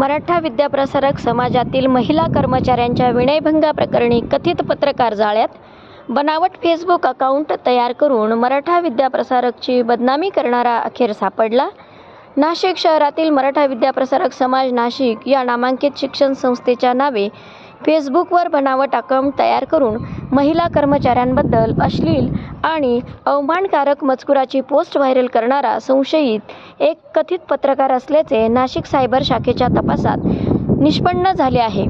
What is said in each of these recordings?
मराठा विद्याप्रसारक समाजातील महिला कर्मचाऱ्यांच्या विनयभंगाप्रकरणी कथित पत्रकार जाळ्यात बनावट फेसबुक अकाउंट तयार करून मराठा विद्याप्रसारकची बदनामी करणारा अखेर सापडला. नाशिक शहरातील मराठा विद्याप्रसारक समाज नाशिक या नामांकित शिक्षण संस्थेच्या नावे फेसबुकवर बनावट अकाउंट तयार करून महिला कर्मचाऱ्यांबद्दल अश्लील आणि अवमानकारक मजकुराची पोस्ट व्हायरल करणारा संशयित एक कथित पत्रकार असल्याचे नाशिक सायबर शाखेच्या तपासात निष्पन्न झाले आहे.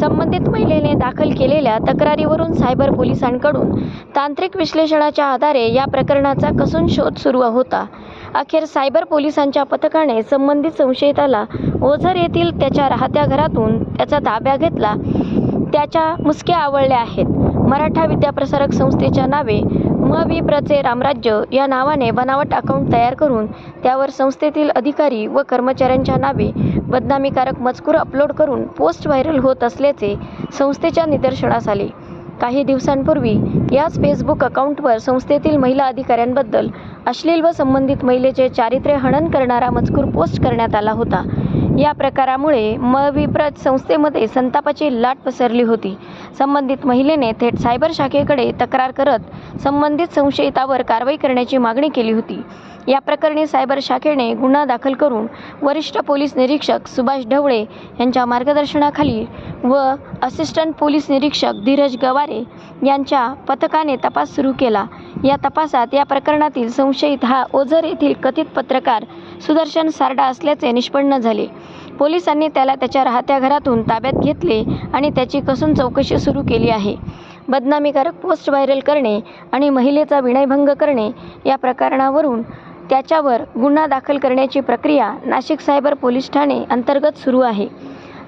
संबंधित महिलेने दाखल केलेल्या तक्रारीवरून सायबर पोलिसांकडून तांत्रिक विश्लेषणाच्या आधारे या प्रकरणाचा कसून शोध सुरू होता. अखेर सायबर पोलिसांच्या पथकाने संबंधित संशयिताला ओझर येथील त्याच्या राहत्या घरातून त्याचा ताब्या घेतला. त्याच्या मुसक्या आवळल्या आहेत. मराठा विद्याप्रसारक संस्थेच्या नावे म विप्रचे रामराज्य या नावाने बनावट अकाउंट तयार करून त्यावर संस्थेतील अधिकारी व कर्मचाऱ्यांच्या नावे बदनामीकारक मजकूर अपलोड करून पोस्ट व्हायरल होत असल्याचे संस्थेच्या निदर्शनास आले. काही दिवसांपूर्वी याच फेसबुक अकाउंटवर संस्थेतील महिला अधिकाऱ्यांबद्दल अश्लील व संबंधित महिलेचे चारित्र्य हनन करणारा मजकूर पोस्ट करण्यात आला होता. या प्रकारामुळे म संस्थेमध्ये संतापाची लाट पसरली होती. संबंधित महिलेने थेट सायबर शाखेकडे तक्रार करत संबंधित संशयितावर कारवाई करण्याची मागणी केली होती. या प्रकरणी सायबर शाखेने गुन्हा दाखल करून वरिष्ठ पोलीस निरीक्षक सुभाष ढवळे यांच्या मार्गदर्शनाखाली व असिस्टंट पोलीस निरीक्षक धीरज गवारे यांच्या पथकाने तपास सुरू केला. या तपासात या प्रकरणातील संशयित हा ओझर येथील कथित पत्रकार सुदर्शन सारडा असल्याचे निष्पन्न झाले. पोलिसांनी त्याला त्याच्या राहत्या घरातून ताब्यात घेतले आणि त्याची कसून चौकशी सुरू केली आहे. बदनामीकारक पोस्ट व्हायरल करणे आणि महिलेचा विनयभंग करणे या प्रकरणावरून त्याच्यावर गुन्हा दाखल करण्याची प्रक्रिया नाशिक सायबर पोलीस ठाणे अंतर्गत सुरू आहे.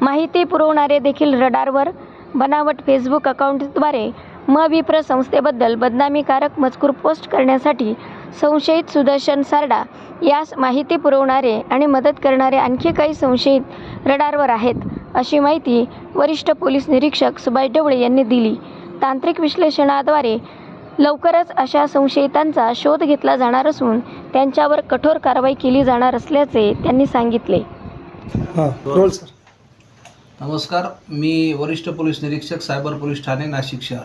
माहिती पुरवणारे देखील रडारवर बनावट फेसबुक अकाउंटद्वारे म विप्र संस्थेबद्दल बदनामीकारक मजकूर पोस्ट करण्यासाठी संशयित सुदर्शन सारडा यास माहिती पुरवणारे आणि मदत करणारे आणखी काही संशयित रडारवर आहेत अशी माहिती वरिष्ठ पोलीस निरीक्षक सुभाष डवळे यांनी दिली. तांत्रिक विश्लेषणाद्वारे लवकरच अशा संशयितांचा शोध घेतला जाणार असून त्यांच्यावर कठोर कारवाई केली जाणार असल्याचे त्यांनी सांगितले. हां नमस्कार मी वरिष्ठ पोलीस निरीक्षक सायबर पोलीस ठाणे नाशिक शहर.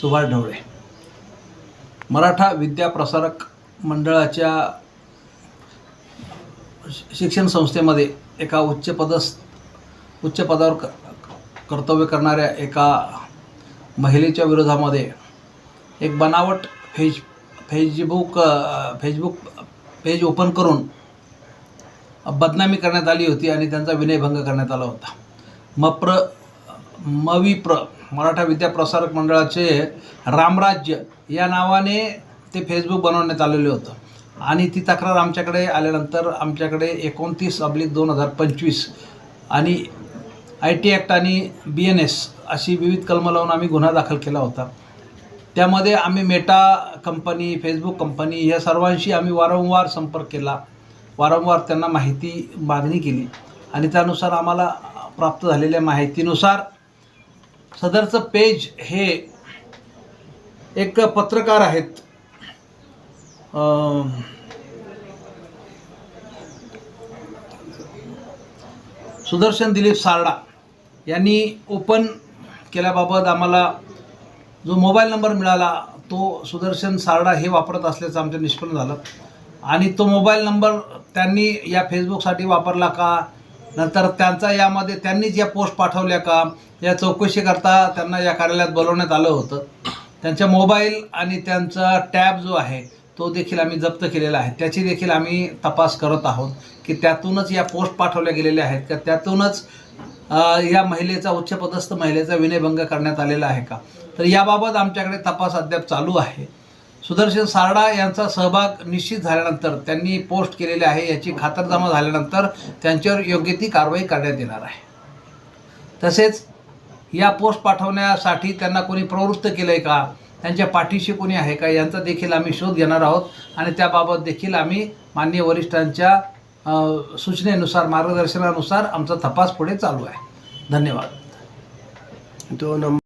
सुभाष ढवळे. मराठा विद्या प्रसारक मंडळाच्या शिक्षण संस्थेमध्ये एका उच्च उच्च पदावर क कर्तव्य करणाऱ्या एका महिलेच्या विरोधामध्ये एक बनावट फेज फेसबुक फेसबुक पेज ओपन करून बदनामी करण्यात आली होती आणि त्यांचा विनयभंग करण्यात आला होता. मप्र मविप्र मराठा विद्या प्रसारक मंडळाचे रामराज्य या नावाने ते फेसबुक बनवण्यात आलेले होतं. आणि ती तक्रार आमच्याकडे आल्यानंतर आमच्याकडे एकोणतीस अब्लिक दोन हजार पंचवीस आणि आय टी ॲक्ट आणि बी एन एस अशी विविध कलमं लावून आम्ही गुन्हा दाखल केला होता. त्यामध्ये आम्ही मेटा कंपनी फेसबुक कंपनी या सर्वांशी आम्ही वारंवार संपर्क केला. वारंवार त्यांना माहिती मागणी केली. आणि त्यानुसार आम्हाला प्राप्त झालेल्या माहितीनुसार सदरचं पेज हे एक पत्रकार आहेत. सुदर्शन दिलीप सारडा यांनी ओपन केल्याबाबत आम्हाला जो मोबाईल नंबर मिळाला तो सुदर्शन सारडा हे वापरत असल्याचं आमचं निष्पन्न झालं. आणि तो मोबाईल नंबर त्यांनी या फेसबुकसाठी वापरला का नंतर त्यांचा यामध्ये त्यांनीच या पोस्ट पाठवल्या का या चौकशीकरता त्यांना या कार्यालयात बोलवण्यात आलं होतं. त्यांच्या मोबाईल आणि त्यांचा टॅब जो आहे तो देखील आम्ही जप्त केलेला आहे. त्याची देखील आम्ही तपास करत आहोत की त्यातूनच या पोस्ट पाठवल्या गेलेल्या आहेत का? त्यातूनच या महिलेचा उच्चपदस्थ महिलेचा विनयभंग करण्यात आलेला आहे का? तर याबाबत आमच्याकडे तपास अद्याप चालू आहे. सुदर्शन सारडा यांचा सहभाग निश्चित झाल्यानंतर त्यांनी पोस्ट केलेले आहे याची खातरजमा झाल्यानंतर त्यांच्यावर योग्य ती कारवाई करण्यात येणार आहे. तसेच या पोस्ट पाठवण्यासाठी त्यांना कोणी प्रवृत्त केलं आहे का त्यांच्या पाठीशी कोणी आहे का यांचा देखील आम्ही शोध घेणार आहोत आणि त्याबाबत देखील आम्ही मान्य वरिष्ठांच्या सूचनेनुसार मार्गदर्शनानुसार आमचा तपास पुढे चालू आहे. धन्यवाद. तो नंबर